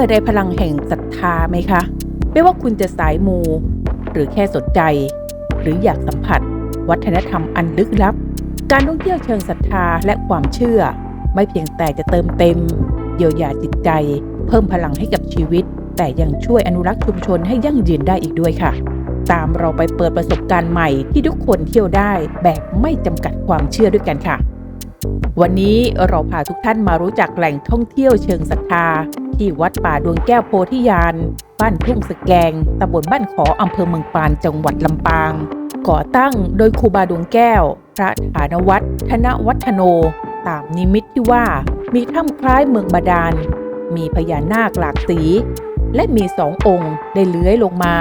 อในพลังแห่งศรัทธาไหมคะ ไม่ว่าคุณจะสายมู หรือแค่สนใจ หรืออยากสัมผัส วัฒนธรรมอันลึกลับ การท่องเที่ยวเชิงศรัทธาและความเชื่อ ไม่เพียงแต่จะเติมเต็ม เยียวยาจิตใจ เพิ่มพลังให้กับชีวิต แต่ยังช่วยอนุรักษ์ชุมชนให้ยั่งยืนได้อีกด้วยค่ะ ตามเราไปเปิดประสบการณ์ใหม่ที่ทุกคนเที่ยวได้แบบไม่จำกัดความเชื่อด้วยกันค่ะวันนี้เราพาทุกท่านมารู้จักแหล่งท่องเที่ยวเชิงศรัทธา ที่วัดป่าดวงแก้วโพธิญาณ บ้านทุ่งสแกง ตำบลบ้านขออำเภอเมืองปานจังหวัดลำปาง ก่อตั้งโดยครูบาดวงแก้ว พระฐานวัฒนธนวัฒโน ตามนิมิตที่ว่า มีถ้ำคล้ายเมืองบาดาล มีพญานาคหลากสี และมีสององค์ได้เลื้อยลงมา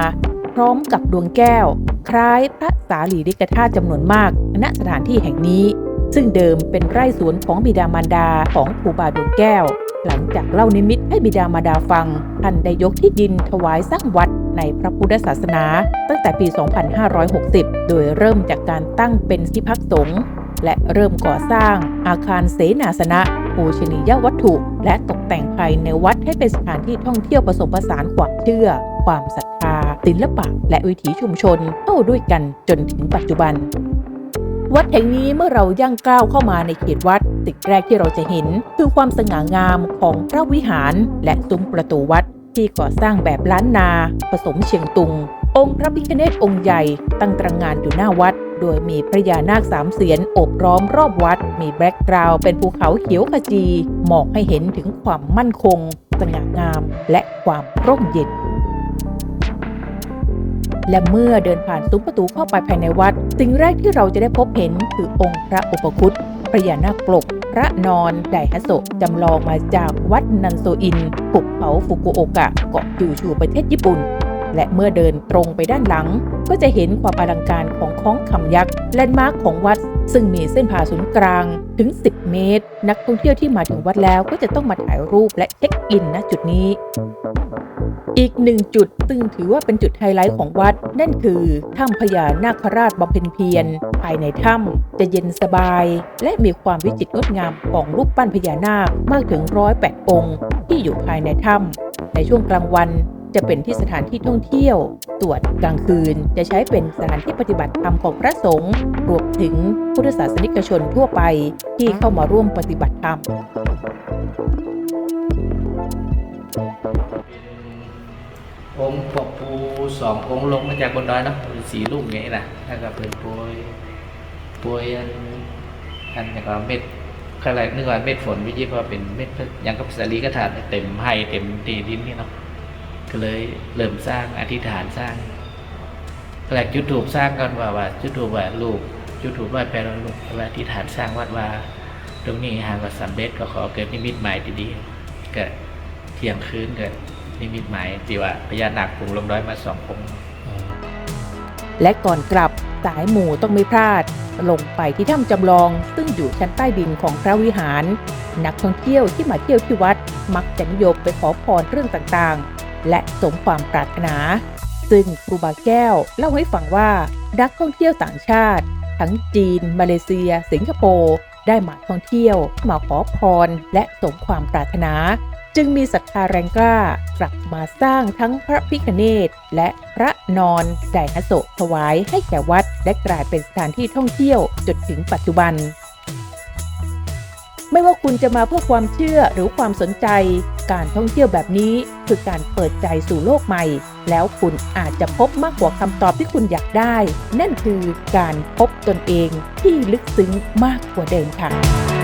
พร้อมกับดวงแก้ว คล้ายพระสารีริกธาตุจำนวนมากณสถานที่แห่งนี้ซึ่งเดิมเป็นไร่สวนของบิดามารดาของครูบาดวงแก้ว หลังจากเล่านิมิตให้บิดามารดาฟัง ท่านได้ยกที่ดินถวายสร้างวัดในพระพุทธศาสนา ตั้งแต่ปี 2560 โดยเริ่มจากการตั้งเป็นที่พักสงฆ์และเริ่มก่อสร้างอาคารเสนาสนะปูชนียวัตถุ และตกแต่งภายในวัดให้เป็นสถานที่ท่องเที่ยวผสมผสานความเชื่อ ความศรัทธาศิลปะ และวิถีชุมชนเข้าด้วยกันจนถึงปัจจุบัน วัดแห่งนี้เมื่อเราย่างก้าวเข้ามาในเขตวัด สิ่งแรกที่เราจะเห็น คือความสง่างามของพระวิหาร และซุ้มประตูวัดที่ก่อสร้างแบบล้านนา ผสมเชียงตุง องค์พระพิฆเนศองค์ใหญ่ตั้งตระงานอยู่หน้าวัด โดยมีพระยานาคสามเสียนโอบล้อมรอบวัด มีแบ็กกราวเป็นภูเขาเขียวขจีมองให้เห็นถึงความมั่นคง สง่างาม และความร่มเย็นและเมื่อเดินผ่านซุ้มประตูเข้าไปภายในวัด สิ่งแรกที่เราจะได้พบเห็นคือองค์พระอุปคุต พระยานาคปลก พระนอนไดฮัสโซะจำลองมาจากวัดนันโซอินภูเขาฟุกุโอกะเกาะคิวชูประเทศญี่ปุ่น และเมื่อเดินตรงไปด้านหลัง ก็จะเห็นความอลังการของ ค้องคำยักษ์แลนด์มาร์คของวัด ซึ่งมีเส้นผ่าศูนย์กลางถึง 10 เมตร นักท่องเที่ยวที่มาถึงวัดแล้วก็จะต้องมาถ่ายรูปและเช็คอินณจุดนี้ อีกหนึ่งจุดซึ่งถือว่าเป็นจุดไฮไลท์ของวัด นั่นคือถ้ำพญานาคราชบำเพ็ญเพียรภายในถ้ำจะเย็นสบาย และมีความวิจิตรงดงามของรูปปั้นพญานาคมากถึงร้อยแปดองค์ที่อยู่ภายในถ้ำในช่วงกลางวันจะเป็นที่สถานที่ท่องเที่ยว ส่วนกลางคืน จะใช้เป็นสถานที่ปฏิบัติธรรมของพระสงฆ์รวมถึงพุทธศาสนิกชนทั่วไปที่เข้ามาร่วมปฏิบัติธรรมองค์ปกปูสององค์ลงมาจากบนดอยนะเป็นสีลูกอย่างนี้นะแล้วก็เป็นปวยปวยอันอันอย่างก็เม็ดอะไรนึกว่าเม็ดฝนวิจิตรว่าเป็นเม็ดอย่างกับสาลีกระถางเต็มให้เต็มตีดินนี่เนาะ ก็เลยเริ่มสร้างอธิษฐานสร้างแรกจุดถูกสร้างกันว่าว่าจุดถูกว่าลูกจุดถูกว่าแปลว่าลูกว่าอธิษฐานสร้างวัดว่า ตรงนี้หากว่าสำเร็จก็ขอเกิดนิมิตหมายดีๆเกิดเที่ยงคืนเกิดนิมิตหมายที่ว่าพญานาคปรุงลงด้อยมาสององค์และก่อนกลับสายหมู่ต้องไม่พลาด ลงไปที่ถ้ำจำลอง ซึ่งอยู่ชั้นใต้ดินของพระวิหาร นักท่องเที่ยวที่มาเที่ยวที่วัด มักจะนิยมไปขอพรเรื่องต่างๆ และสมความปรารถนา ซึ่งครูบาแก้วเล่าให้ฟังว่านักท่องเที่ยวต่างชาติ ทั้งจีน มาเลเซีย สิงคโปร์ได้มาท่องเที่ยวมาขอพรและสมความปรารถนา จึงมีศรัทธาแรงกล้ากลับมาสร้างทั้งพระพิคเนตและพระนอนไดฮัสโซะถวายให้แก่วัด และกลายเป็นสถานที่ท่องเที่ยวจนถึงปัจจุบัน ไม่ว่าคุณจะมาเพื่อความเชื่อหรือความสนใจ การท่องเที่ยวแบบนี้ คือการเปิดใจสู่โลกใหม่ แล้วคุณอาจจะพบมากกว่าคำตอบที่คุณอยากได้ นั่นคือการพบตนเองที่ลึกซึ้งมากกว่าเดิมค่ะ